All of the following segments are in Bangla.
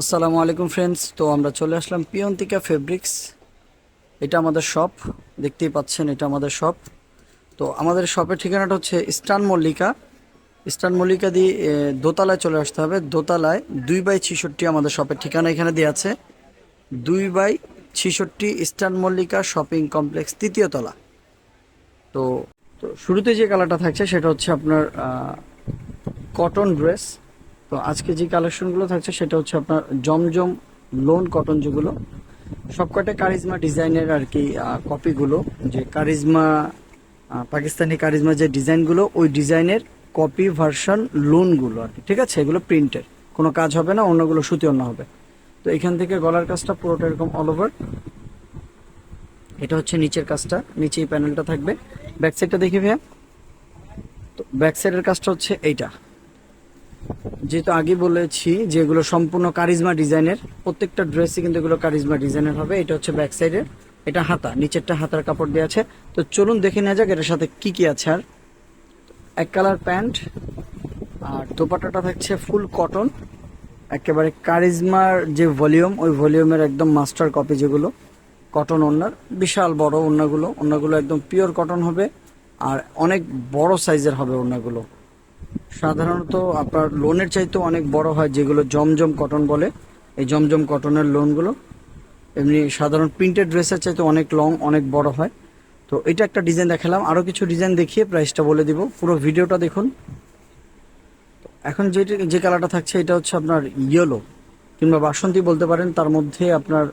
আসসালামু আলাইকুম ফ্রেন্ডস তো আমরা চলে আসলাম পিয়ন্তিকা ফেব্রিক্স এটা আমাদের শপ দেখতেই পাচ্ছেন এটা আমাদের শপ তো আমাদের শপের ঠিকানাটা হচ্ছে ইস্টার্ন মল্লিকা। ইস্টার্ন মল্লিকা দিয়ে দোতলায় চলে আসতে হবে। দোতলায় দুই বাই ছিষট্টি আমাদের শপের ঠিকানা এখানে দেওয়া আছে। দুই বাই ছিষট্টি ইস্টার্ন মল্লিকা শপিং কমপ্লেক্স তৃতীয় তলা। তো তো শুরুতে যে কালারটা থাকছে সেটা হচ্ছে আপনার কটন ড্রেস তো আজকে যে কালেকশনগুলো থাকছে, সেটা হচ্ছে আপনার জমজম লোন কটন যেগুলো সবকটা কারিজমা ডিজাইনের আর কি কপিগুলো যে কারিজমা পাকিস্তানি কারিজমা যে ডিজাইনগুলো ওই ডিজাইনের কপি ভার্সন লোনগুলো আর কি ঠিক আছে? এগুলো প্রিন্টের কোনো কাজ হবে না, অন্যগুলো সুতি অন্য হবে। তো এখান থেকে গলার কাজটা পুরোটা এরকম অল ওভার এটা হচ্ছে নিচের কাজটা নিচে এই প্যানেলটা থাকবে। ব্যাক সাইডটা দেখি ভাইয়া। তো ব্যাক সাইডের কাজটা হচ্ছে এইটা। যেহেতু আগে বলেছি যে এগুলো সম্পূর্ণ কারিজমা ডিজাইনের, প্রত্যেকটা ড্রেসই কিন্তু এগুলো কারিজমা ডিজাইনের হবে। এটা হচ্ছে ব্যাক সাইডের এটা হাতা, নিচেরটা হাতার কাপড় দেওয়া আছে। তো চলুন দেখে নেওয়া যাক এটার সাথে কি কি আছে আর। এক কালার প্যান্ট, আর দোপাট্টাটা থাকছে ফুল কটন একেবারে কারিজমার যে ভলিউম ওই ভলিউমের একদম মাস্টার কপি যেগুলো কটন ওনার বিশাল বড় ওনাগুলো ওনাগুলো একদম পিওর কটন হবে, আর অনেক বড় সাইজের হবে ওনাগুলো সাধারণত আপনার লোনের চাইতেও অনেক বড় হয়, যেগুলো জমজম কটন বলে। এই জমজম কটনের লোনগুলো এমনি সাধারণ প্রিন্টেড ড্রেসের চাইতে অনেক লং অনেক বড় হয়। তো এটা একটা ডিজাইন দেখালাম। আরও কিছু ডিজাইন দেখিয়ে প্রাইসটা বলে দিব। পুরো ভিডিওটা দেখুন। এখন যে যে কালারটা থাকছে, এটা হচ্ছে আপনার ইয়েলো কিংবা বাসন্তী বলতে পারেন। তার মধ্যে আপনার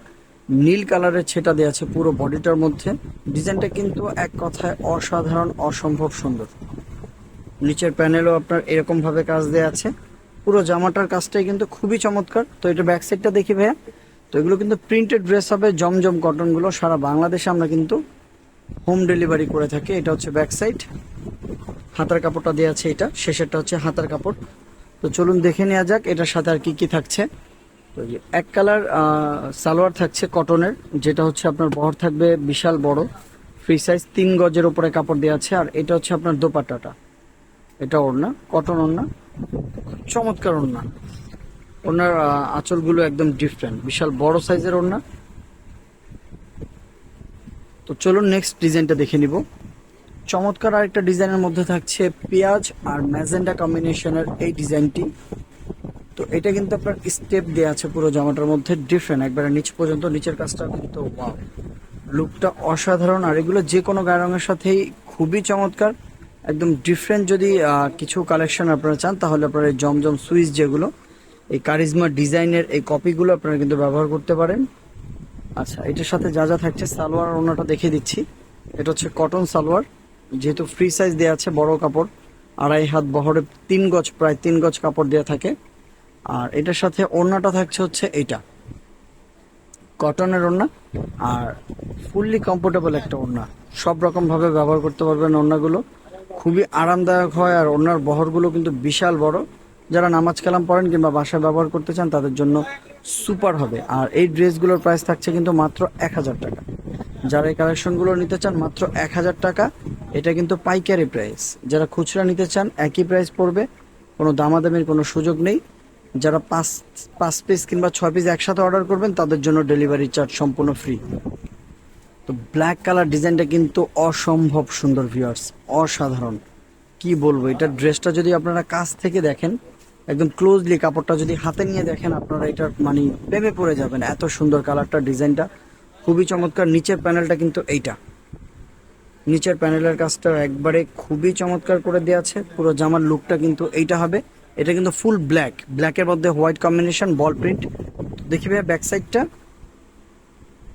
নীল কালারের ছেটা দেওয়া আছে পুরো বডিটার মধ্যে। ডিজাইনটা কিন্তু এক কথায় অসাধারণ, অসম্ভব সুন্দর। নিচের প্যানেলও আপনার এরকম ভাবে কাজ দেওয়া আছে। পুরো জামাটার কাজটাই কিন্তু খুবই চমৎকার। তো এটা ব্যাক সাইডটা দেখি ভাইয়া। তো এগুলো কিন্তু প্রিন্টেড ড্রেস হবে, জমজম কটনগুলো সারা বাংলাদেশে আমরা কিন্তু হোম ডেলিভারি করে থাকি। এটা হচ্ছে ব্যাক সাইড হাতার কাপড়টা দেওয়া আছে এটা। শেষেরটা হচ্ছে হাতার কাপড়। তো চলুন দেখে নেওয়া যাক এটার সাথে আর কি কি থাকছে। তো এক কালার সালোয়ার থাকছে কটনের যেটা হচ্ছে আপনার বহর থাকবে বিশাল বড়। ফ্রি সাইজ তিন গজের উপরে কাপড় দেওয়া আছে। আর এটা হচ্ছে আপনার দোপাট্টাটা। এটা ওড়না, কটন ওড়না, চমৎকার ওড়না। ওনার আঁচলগুলো একদম ডিফারেন্ট বিশাল বড় সাইজের ওড়না। তো চলুন নেক্সট ডিজাইনটা দেখে নিব। চমৎকার আরেকটা ডিজাইনের মধ্যে থাকছে পেঁয়াজ আর ম্যাজেন্ডা কম্বিনেশনের এই ডিজাইনটি তো এটা কিন্তু আপনার স্টেপ দেওয়া আছে পুরো জামাটার মধ্যে ডিফারেন্ট একবারে নিচ পর্যন্ত, নিচের কাজটা কিন্তু লুকটা অসাধারণ, আর এগুলো যে কোনো গায়ে রঙের সাথেই খুবই চমৎকার। একদম ডিফারেন্ট যদি কিছু কালেকশন আপনারা চান, তাহলে আপনারা জমজম সুইচ যেগুলো, এই কারিজমা ডিজাইনের এই কপিগুলো আপনারা কিন্তু ব্যবহার করতে পারেন। আচ্ছা এটার সাথে যা যা থাকছে সালোয়ার ওনাটা দেখিয়ে দিচ্ছি। এটা হচ্ছে কটন সালোয়ার, যেহেতু ফ্রি সাইজ দেওয়া আছে, বড় কাপড়, আড়াই হাত বহরে তিন গজ, প্রায় তিন গজ কাপড় দেওয়া থাকে। আর এটার সাথে ওড়নাটা থাকছে হচ্ছে এইটা। কটনের ওড়না, আর ফুললি কমফোর্টেবল একটা ওড়না। সব রকম ভাবে ব্যবহার করতে পারবেন ওড়নাগুলো। খুবই আরামদায়ক হয় আর ওড়নার বহরগুলো কিন্তু বিশাল বড়। যারা নামাজ কালাম পড়েন কিংবা বাসায় ব্যবহার করতে চান, তাদের জন্য সুপার হবে। আর এই ড্রেসগুলোর প্রাইস থাকছে কিন্তু মাত্র এক হাজার টাকা। যারা এই কালেকশনগুলো নিতে চান, মাত্র এক হাজার টাকা। এটা কিন্তু পাইকারি প্রাইস যারা খুচরা নিতে চান, একই প্রাইস পড়বে। কোনো দামাদামির কোনো সুযোগ নেই। যারা পাঁচ পাঁচ পিস কিংবা ছয় পিস একসাথে অর্ডার করবেন, তাদের জন্য ডেলিভারি চার্জ সম্পূর্ণ ফ্রি তো ব্ল্যাক কালার ডিজাইনটা কিন্তু অসম্ভব সুন্দর ভিউয়ার্স অসাধারণ। কি বলব, এটা ড্রেসটা যদি আপনারা কাছ থেকে দেখেন, একদম ক্লোজলি কাপড়টা যদি হাতে নিয়ে দেখেন, আপনারা এটার মানে প্রেমে পড়ে যাবেন এত সুন্দর কালারটা ডিজাইনটা খুবই চমৎকার, নিচের প্যানেলটা কিন্তু এইটা। নিচের প্যানেলের কাজটা একবারে খুবই চমৎকার করে দেওয়া আছে, পুরো জামার লুকটা কিন্তু এইটা হবে। এটা কিন্তু ফুল ব্ল্যাক ব্ল্যাকের মধ্যে হোয়াইট কম্বিনেশন বল প্রিন্ট দেখি ভাই ব্যাক সাইডটা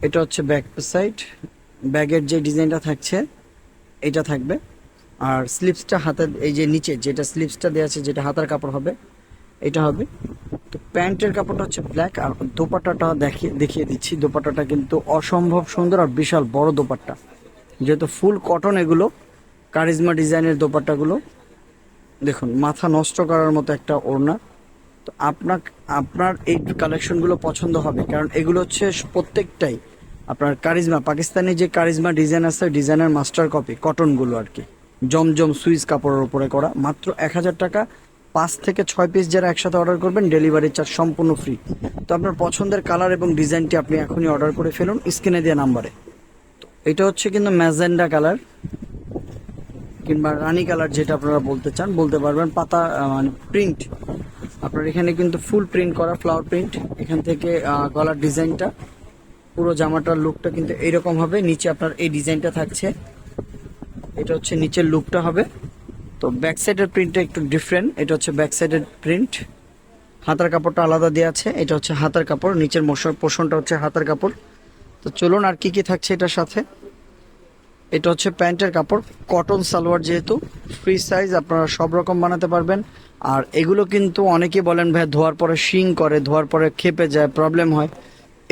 এটা হচ্ছে ব্যাক সাইড ব্যাগের যে ডিজাইনটা থাকছে, এটা থাকবে। আর স্লিপসটা হাতের, এই যে নিচে যেটা স্লিপসটা দেওয়া আছে, যেটা হাতার কাপড় হবে, এটা হবে। তো প্যান্টের কাপড়টা হচ্ছে ব্ল্যাক আর দোপাট্টাটা দেখিয়ে দেখিয়ে দিচ্ছি। দোপাট্টাটা কিন্তু অসম্ভব সুন্দর আর বিশাল বড় দোপাট্টা। যেহেতু ফুল কটন এগুলো কারিজমা ডিজাইনের দোপাট্টাগুলো। দেখুন, মাথা নষ্ট করার মতো একটা ওড়না। তো আপনার আপনার এই কালেকশনগুলো পছন্দ হবে, কারণ এগুলো হচ্ছে প্রত্যেকটাই আপনার কারিজমা, পাকিস্তানি যে কারিজমা ডিজাইন আছে, ডিজাইনের মাস্টার কপি, কটনগুলো আর কি। জমজম সুইচ কাপড়ের উপরে করা, মাত্র এক হাজার টাকা। পাঁচ থেকে ছয় পিস যারা একসাথে অর্ডার করবেন ডেলিভারি চার্জ সম্পূর্ণ ফ্রি তো আপনার পছন্দের কালার এবং ডিজাইনটি আপনি এখনই অর্ডার করে ফেলুন, স্ক্রিনে দেওয়া নাম্বারে তো এটা হচ্ছে কিন্তু ম্যাজেন্ডা কালার কিংবা রানি কালার যেটা আপনারা বলতে চান, বলতে পারবেন পাতা মানে প্রিন্ট আপনার এখানে কিন্তু ফুল প্রিন্ট করা ফ্লাওয়ার প্রিন্ট এখান থেকে গলার ডিজাইনটা পুরো জামাটার লুকটা কিন্তু এইরকম হবে। নিচে আপনার এই ডিজাইনটা থাকছে। এটা হচ্ছে নিচের লুকটা হবে। তো ব্যাক সাইডের প্রিন্টটা একটু ডিফারেন্ট এটা হচ্ছে ব্যাক সাইডের প্রিন্ট হাতার কাপড়টা আলাদা দেওয়া আছে। এটা হচ্ছে হাতার কাপড়। নিচের মোশন পোষণটা হচ্ছে হাতার কাপড়। তো চলুন আর কি কি থাকছে এটার সাথে। এটা হচ্ছে প্যান্টের কাপড়। কটন সালোয়ার যেহেতু ফ্রি সাইজ আপনারা সব রকম বানাতে পারবেন। আর এগুলো কিন্তু অনেকে বলেন, ভাই, ধোয়ার পরে শিং করে, ধোয়ার পরে খেপে যায় প্রবলেম হয়।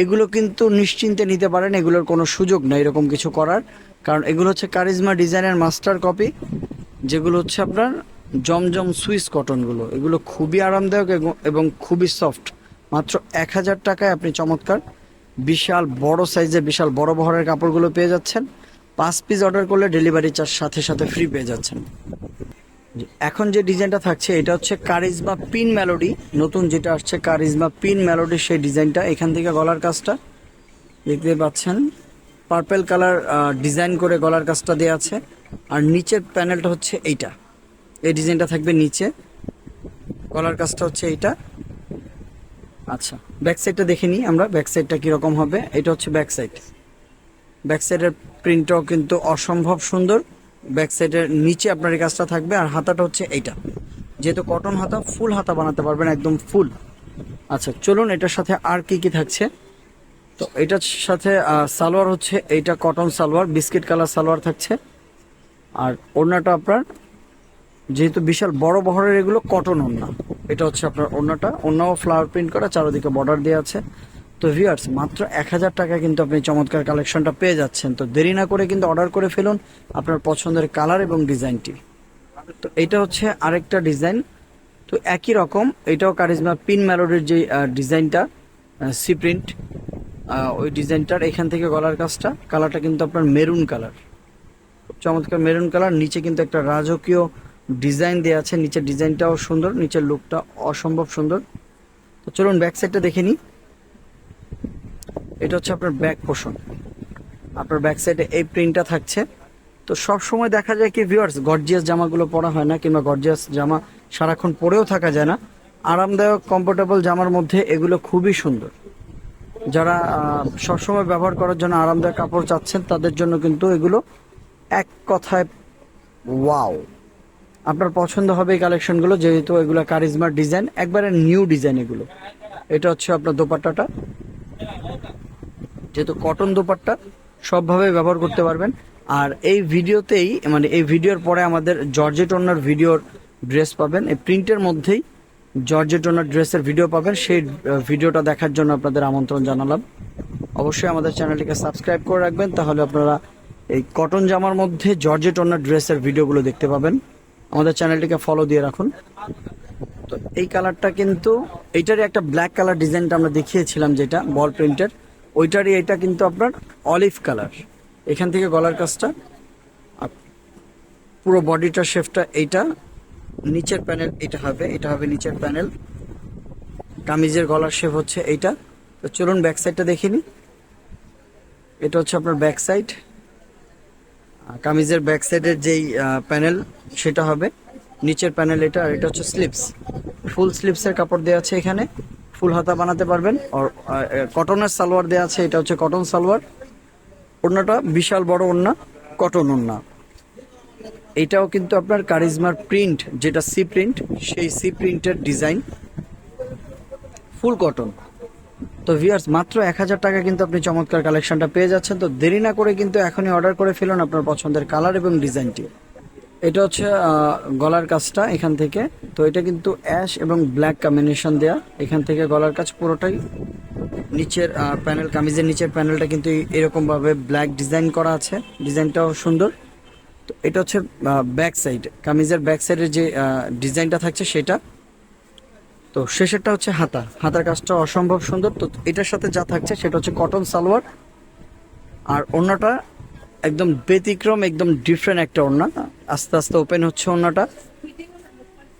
এগুলো কিন্তু নিশ্চিন্তে নিতে পারেন, এগুলোর কোনো সুযোগ নেই এরকম কিছু করার। কারণ এগুলো হচ্ছে কারিজমা ডিজাইনের মাস্টার কপি যেগুলো হচ্ছে আপনার জমজম সুইস কটনগুলো এগুলো খুবই আরামদায়ক এবং- খুবই সফট মাত্র এক হাজার টাকায় আপনি চমৎকার বিশাল বড় সাইজের বিশাল বড় বহরের কাপড়গুলো পেয়ে যাচ্ছেন। পাঁচ পিস অর্ডার করলে ডেলিভারি চার্জ সাথে সাথে ফ্রি পেয়ে যাচ্ছেন। এখন যে ডিজাইনটা থাকছে, এটা হচ্ছে কারিজমা পিন মেলোডি। নতুন যেটা আসছে, কারিজমা পিন মেলোডি, সেই ডিজাইনটা। এখান থেকে গলার কাজটা দেখতে পাচ্ছেন। পার্পেল কালার ডিজাইন করে গলার কাজটা দেওয়া আছে। আর নিচের প্যানেলটা হচ্ছে এইটা। এই ডিজাইনটা থাকবে নিচে। গলার কাজটা হচ্ছে এইটা। আচ্ছা ব্যাক সাইডটা দেখে নিই আমরা। ব্যাক সাইডটা কীরকম হবে? এটা হচ্ছে ব্যাক সাইড। ব্যাক সাইডের প্রিন্টটাও কিন্তু অসম্ভব সুন্দর। ব্যাক সাইডের নিচে আপনার এই কাজটা থাকবে আর হাতাটা হচ্ছে এইটা। যেহেতু কটন হাতা ফুল হাতা বানাতে পারবেন, একদম ফুল আচ্ছা চলুন এটার সাথে আর কি কি থাকছে? তো এটার সাথে সালোয়ার হচ্ছে এইটা cotton salwar biscuit colour salwar থাকছে। আর ওড়নাটা আপনার, যেহেতু বিশাল বড় বহরের এগুলো কটন ওড়না। এটা হচ্ছে আপনার ওড়নাটা। ওড়নাও ফ্লাওয়ার প্রিন্ট করা, চারদিকে বর্ডার দেওয়া আছে। তো ভিউয়ার্স মাত্র এক হাজার টাকা কিন্তু আপনি চমৎকার কালেকশনটা পেয়ে যাচ্ছেন। তো দেরি না করে কিন্তু অর্ডার করে ফেলুন আপনার পছন্দের কালার এবং ডিজাইনটি তো এটা হচ্ছে আরেকটা ডিজাইন তো একই রকম, এটাও কারিজমা পিন ম্যালোডির যে ডিজাইনটা সি প্রিন্ট ওই ডিজাইনটার এখান থেকে গলার কাজটা। কালারটা কিন্তু আপনার মেরুন কালার চমৎকার মেরুন কালার নিচে কিন্তু একটা রাজকীয় ডিজাইন দেওয়া আছে। নিচের ডিজাইনটাও সুন্দর, নিচের লুকটা অসম্ভব সুন্দর। তো চলুন ব্যাক সাইডটা দেখে নিই। এটা হচ্ছে আপনার ব্যাক পোষণ আপনার ব্যাক সাইডে এই প্রিন্টটা থাকছে। তো সব সময় দেখা যায় কি ভিউয়ার্স গর্জিয়াস জামাগুলো পরা হয় না, কিংবা গর্জিয়াস জামা সারাক্ষণ পরেও থাকা যায় না। আরামদায়ক কমফোর্টেবল জামার মধ্যে এগুলো খুবই সুন্দর। যারা সবসময় ব্যবহার করার জন্য আরামদায়ক কাপড় চাচ্ছেন, তাদের জন্য কিন্তু এগুলো এক কথায় ওয়াও আপনার পছন্দ হবে এই কালেকশনগুলো, যেহেতু এগুলো কারিজমার ডিজাইন একবারে নিউ ডিজাইন এগুলো। এটা হচ্ছে আপনার দোপাট্টাটা। যেহেতু কটন দোপাট্টা সবভাবে ব্যবহার করতে পারবেন। আর এই ভিডিওতেই মানে এই ভিডিওর পরে আমাদের জর্জেট ভিডিওর ড্রেস পাবেন। এই প্রিন্টের মধ্যেই জর্জেট ড্রেসের ভিডিও পাবেন। সেই ভিডিওটা দেখার জন্য আপনাদের আমন্ত্রণ জানালাম। অবশ্যই আমাদের চ্যানেলটিকে সাবস্ক্রাইব করে রাখবেন, তাহলে আপনারা এই কটন জামার মধ্যে জর্জেট ড্রেসের ভিডিওগুলো দেখতে পাবেন। আমাদের চ্যানেলটিকে ফলো দিয়ে রাখুন। তো এই কালারটা কিন্তু, এইটারই একটা ব্ল্যাক কালার ডিজাইনটা আমরা দেখিয়েছিলাম যেটা, বল প্রিন্টের। ওইটারই এটা কিন্তু আপনার অলিভ কালার এখান থেকে গলার কাজটা পুরো বডিটার শেপটা এইটা, নিচের প্যানেল এটা হবে এটা হবে নিচের প্যানেল কামিজের গলার শেপ হচ্ছে এইটা। তো চলুন ব্যাক সাইডটা দেখে নিই। এটা হচ্ছে আপনার ব্যাক সাইড কামিজের ব্যাক সাইডের যেই প্যানেল সেটা হবে। নিচের প্যানেল এটা আর এটা হচ্ছে স্লিপস ফুল স্লিপসের কাপড় দেওয়া আছে এখানে। ফুল হাতা বানাতে পারবেন। আর কটনের সালোয়ার দেওয়া আছে, এটা হচ্ছে কটন সালোয়ার। ওড়নাটা বিশাল বড় ওড়না, কটন ওড়না। এটাও কিন্তু আপনার কারিজমার প্রিন্ট, যেটা সি প্রিন্ট, সেই সি প্রিন্টের ডিজাইন। Full cotton. তো ভিউয়ার্স মাত্র এক হাজার টাকা কিন্তু আপনি চমৎকার কালেকশনটা পেয়ে যাচ্ছেন। তো দেরি না করে কিন্তু এখনই অর্ডার করে ফেলুন আপনার পছন্দের কালার এবং ডিজাইনটি এটা হচ্ছে গলার কাজটা এখান থেকে। তো এটা কিন্তু অ্যাশ এবং ব্ল্যাক কম্বিনেশন দেয়া। এখান থেকে গলার কাজ পুরোটাই নিচের প্যানেল, কামিজের নিচের প্যানেলটা কিন্তু এরকমভাবে ব্ল্যাক ডিজাইন করা আছে। ডিজাইনটাও সুন্দর। তো এটা হচ্ছে ব্যাক সাইড, কামিজের ব্যাক সাইডের যে ডিজাইনটা থাকছে সেটা। তো শেষেরটা হচ্ছে হাতা। হাতার কাজটা অসম্ভব সুন্দর। তো এটার সাথে যা থাকছে সেটা হচ্ছে কটন সালোয়ার। আর ওড়নাটা একদম ব্যতিক্রম, একদম ডিফারেন্ট একটা ওড়না। আস্তে আস্তে ওপেন হচ্ছে ওড়নাটা।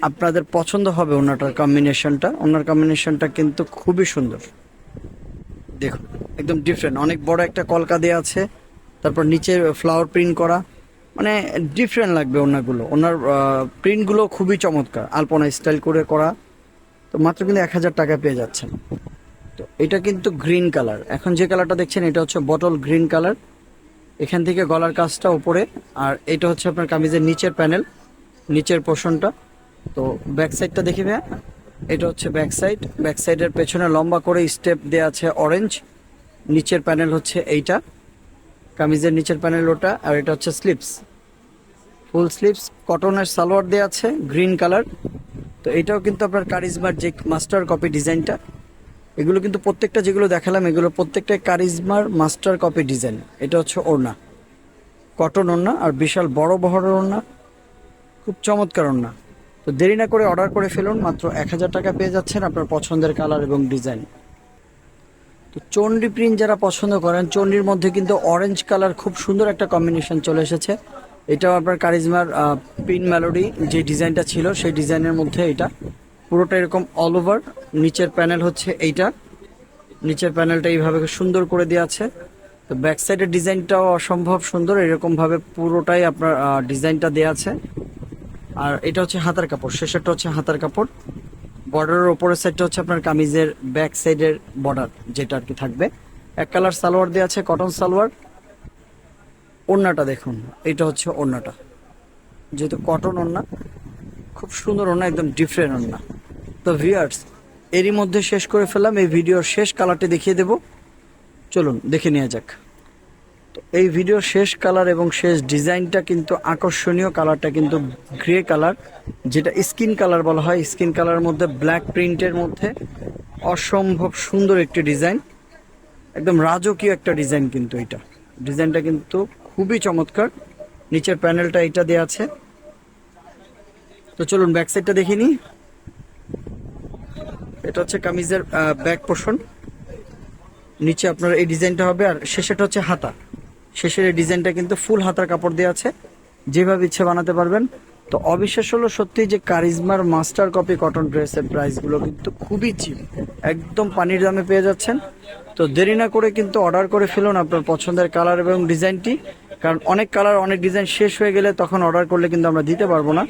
আপনাদের পছন্দ হবে ওনাটার কম্বিনেশনটা ওনার কম্বিনেশনটা কিন্তু খুবই সুন্দর। দেখুন, একদম ডিফারেন্ট অনেক বড় একটা কলকা দেওয়া আছে। তারপর নিচে ফ্লাওয়ার প্রিন্ট করা। মানে ডিফারেন্ট লাগবে ওনাগুলো ওনার প্রিন্টগুলো খুবই চমৎকার। আলপনা স্টাইল করে করা। তো মাত্র কিন্তু এক হাজার টাকা পেয়ে যাচ্ছেন। তো এটা কিন্তু গ্রিন কালার এখন যে কালারটা দেখছেন, এটা হচ্ছে বটল গ্রিন কালার এখান থেকে গলার কাজটা উপরে, আর এটা হচ্ছে আপনার কামিজের নিচের প্যানেল, নিচের পোর্শনটা তো ব্যাক সাইডটা দেখি ভাইয়া। এটা হচ্ছে ব্যাক সাইড ব্যাক সাইডের পেছনে লম্বা করে স্টেপ দেওয়া আছে অরেঞ্জ নিচের প্যানেল হচ্ছে এইটা। কামিজের নিচের প্যানেল ওটা, আর এটা হচ্ছে স্লিপস ফুল স্লিপস কটনের সালোয়ার দেওয়া আছে গ্রিন কালার তো এটাও কিন্তু আপনার কারিজমার যে মাস্টার কপি ডিজাইনটা এগুলো কিন্তু প্রত্যেকটা যেগুলো দেখালাম, এগুলো প্রত্যেকটাই কারিজমার মাস্টার কপি ডিজাইন। এটা হচ্ছে ওড়না। কটন ওড়না আর বিশাল বড় বহরের ওড়না। খুব চমৎকার ওড়না। তো দেরি না করে অর্ডার করে ফেলুন, মাত্র এক হাজার টাকা পেয়ে যাচ্ছেন আপনার পছন্দের কালার এবং ডিজাইন। তো চন্ডি প্রিন্ট যারা পছন্দ করেন চন্ডির মধ্যে কিন্তু অরেঞ্জ কালার খুব সুন্দর একটা কম্বিনেশন চলে এসেছে। এটাও আপনার কারিজমার পিন মেলোডি যে ডিজাইনটা ছিল, সেই ডিজাইনের মধ্যে এটা। পুরোটা এরকম অল ওভার নিচের প্যানেল হচ্ছে এইটা। নিচের প্যানেলটা এইভাবে সুন্দর করে দেওয়া আছে। তো ব্যাক সাইডের ডিজাইনটাও অসম্ভব সুন্দর এরকম ভাবে পুরোটাই আপনার ডিজাইনটা দেওয়া আছে। আর এটা হচ্ছে হাতার কাপড়, শেষেরটা হচ্ছে হাতার কাপড়। বর্ডারের ওপরের সাইডটা হচ্ছে আপনার কামিজের ব্যাক সাইডের বর্ডার যেটা আর কি থাকবে। এক কালার সালোয়ার দেওয়া আছে, কটন সালোয়ার। ওড়নাটা দেখুন, এটা হচ্ছে ওড়নাটা। যেহেতু কটন ওড়না, খুব সুন্দর ওড়না, একদম ডিফারেন্ট ওড়না। তো ভিয়ার্স এরই মধ্যে শেষ করে ফেললাম। এই ভিডিওর শেষ কালারটি দেখিয়ে দেব। চলুন, দেখে নেওয়া যাক। তো এই ভিডিওর শেষ কালার এবং শেষ ডিজাইনটা কিন্তু আকর্ষণীয়। কালারটা কিন্তু গ্রে কালার যেটা স্কিন কালার বলা হয়। স্কিন কালারের মধ্যে ব্ল্যাক প্রিন্টের মধ্যে অসম্ভব সুন্দর একটি ডিজাইন একদম রাজকীয় একটা ডিজাইন কিন্তু এটা। ডিজাইনটা কিন্তু খুবই চমৎকার। নিচের প্যানেলটা এটা দেওয়া আছে। তো চলুন ব্যাক সাইডটা দেখে নিই। এটা হচ্ছে কামিজের ব্যাক পোর্শন নিচে আপনার এই ডিজাইনটা হবে, আর শেষেটা হচ্ছে হাতা। শেষের এই ডিজাইনটা কিন্তু ফুল হাতার কাপড় দেওয়া আছে। যেভাবে ইচ্ছে বানাতে পারবেন। তো অবিশ্বাস হলো সত্যি যে কারিজমার মাস্টার কপি কটন ড্রেসের প্রাইসগুলো কিন্তু খুবই চিপ একদম পানির দামে পেয়ে যাচ্ছেন। তো দেরি না করে কিন্তু অর্ডার করে ফেলুন আপনার পছন্দের কালার এবং ডিজাইনটি। কারণ অনেক কালার অনেক ডিজাইন শেষ হয়ে গেলে তখন অর্ডার করলে কিন্তু আমরা দিতে পারব না।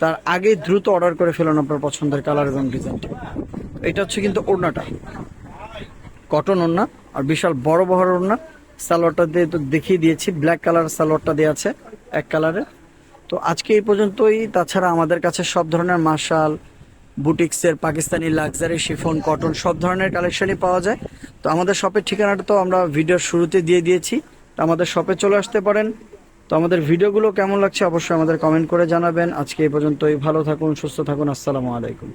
তার আগে দ্রুত অর্ডার করে ফেলুন আপনার পছন্দের কালার এবং ডিজাইনটি এটা হচ্ছে কিন্তু ওড়নাটা। কটন ওড়না আর বিশাল বড় বড় ওড়না। সালোয়ারটা দিয়ে তো দেখিয়ে দিয়েছি ব্ল্যাক কালার সালোয়ারটা দেওয়া আছে এক কালারে তো আজকে এই পর্যন্তই। তাছাড়া আমাদের কাছে সব ধরনের মার্শাল, বুটিক্সের, পাকিস্তানি লাক্সারি শিফন কটন সব ধরনের কালেকশনই পাওয়া যায়। তো আমাদের শপের ঠিকানাটা তো আমরা ভিডিওর শুরুতে দিয়ে দিয়েছি। তো আমাদের শপে চলে আসতে পারেন। তো আমাদের ভিডিওগুলো কেমন লাগছে অবশ্যই আমাদের কমেন্ট করে জানাবেন। আজকে এই পর্যন্তই। ভালো থাকুন, সুস্থ থাকুন। আসসালামু আলাইকুম।